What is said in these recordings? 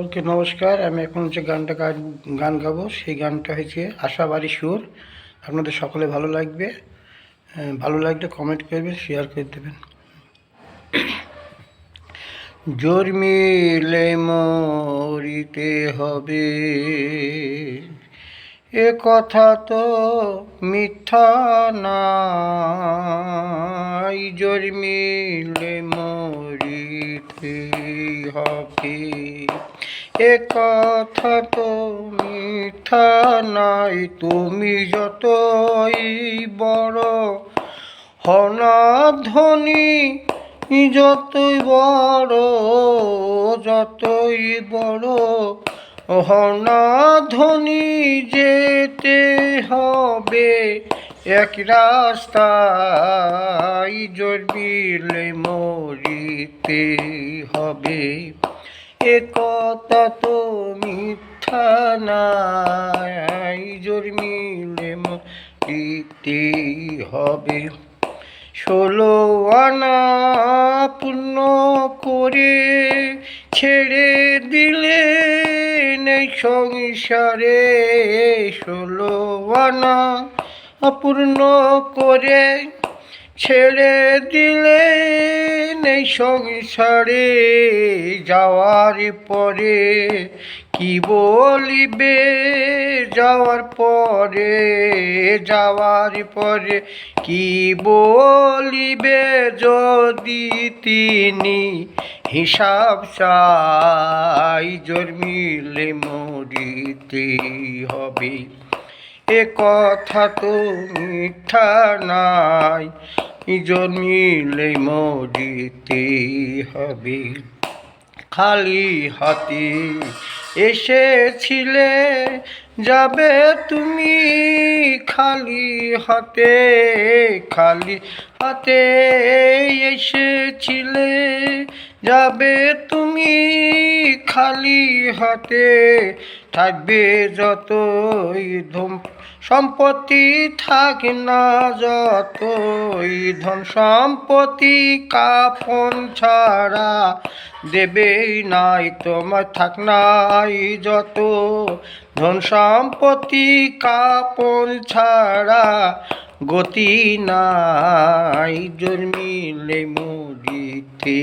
ওকে নমস্কার। আমি এখন হচ্ছে গানটা গান গাবো। সেই গানটা হয়েছে আশাবাড়ি সুর। আপনাদের সকলে ভালো লাগবে। ভালো লাগলে কমেন্ট করবেন শেয়ার করে দেবেন। জোর মিলে মরিতে হবে। এ কথা তো মিথ্যা নাই। জোর মিলে মরিতে হবে এ কথা তো মিথ্যা নাই, তুমি যতই বড় হনা ধনী, যতই বড় যতই বড় হনা ধনী, যেতে হবে এক রাস্তায়। জড়বিলে মরিতে হবে। এ কথা তো মিথ্যা নাই জন্মিলে মরিতে হবে। ষোলো আনা পূর্ণ করে ছেড়ে দিলে নেই সংসারে। ষোলো আনা পূর্ণ করে ছেড়ে দিলে নেই সংসারে, যাওয়ার পরে কি বলিবে? যাওয়ার পরে যাওয়ার পরে কি বলিবে? যদি তিনি হিসাব চাই জন্মিলে মরিতে হবে। এ কথা তো মিঠা নাই জন্মিলে মরিতে হবে। খালি হাতে এসেছিলে, যাবে তুমি খালি হাতে খালি হাতে এসেছিলে, যাবে তুমি খালি হাতে, থাকবে যতই ধুম সম্পত্তি থাক না যতই, ধন সম্পত্তি কাফন ছাড়া দেবেই নাই, তোমার থাক নাই যত। ধন সম্পত্তি কাপন ছাড়া গতি নাই, জন্মিলে মরিতে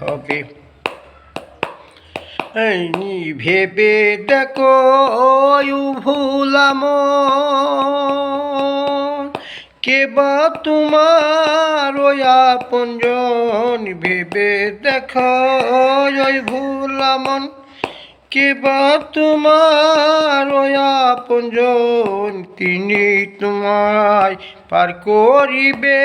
হবে। ভেবে দেখো ভুলাম কে বা তোমার ওই আপনজন ভেবে দেখো, ওই ভুলামন কে বা তোমার ওই আপনজন তিনি তোমায় পার করিবে,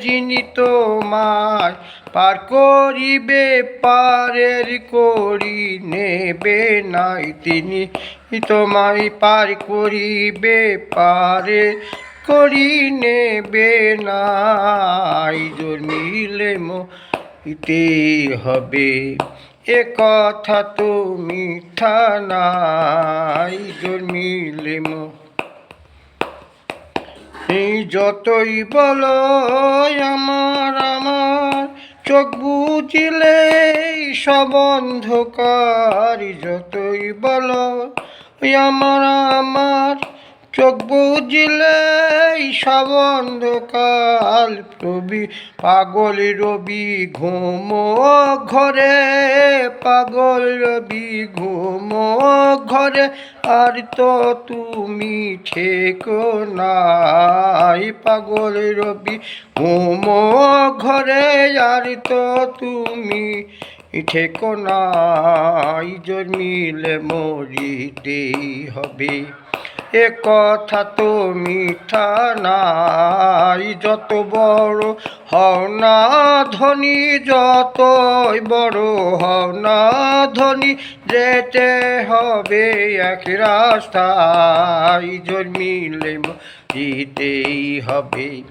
যিনি তোমায় পার করিবে, পারের করি নেবে নাই তিনি। তোমায় পার করিবে, পারে করি নেবে নাই। জন্মিলে মরিতে হবে, এ কথা তো মিথ্যা নাই। জন্মিলে মো যতই বলো, আমার আমার চোখ বুঝিলে সব অন্ধকার যতই বলো আমার আমার চোখ বুঝিলে সব অন্ধকার। প্রবি পাগল রবি, ঘুম ঘরে, পাগল রবি, ঘুম ঘরে। আর তো তুমি ঠেকো নাই, পাগল রবি, ঘুম ঘরে। আর তো তুমি ঠেকো নাই, জন্মিলে মরিতেই হবে। এ কথা তো মিঠা নাই, যত বড় হও না ধনী, যতই বড় হও না ধনী, যেতে হবে এক রাস্তায়, জন্মিলে দিতেই হবে।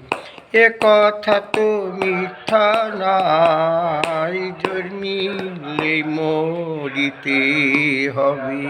এ কথা তো মিথ্যা নাই, জন্মিলে মরিতে হবে।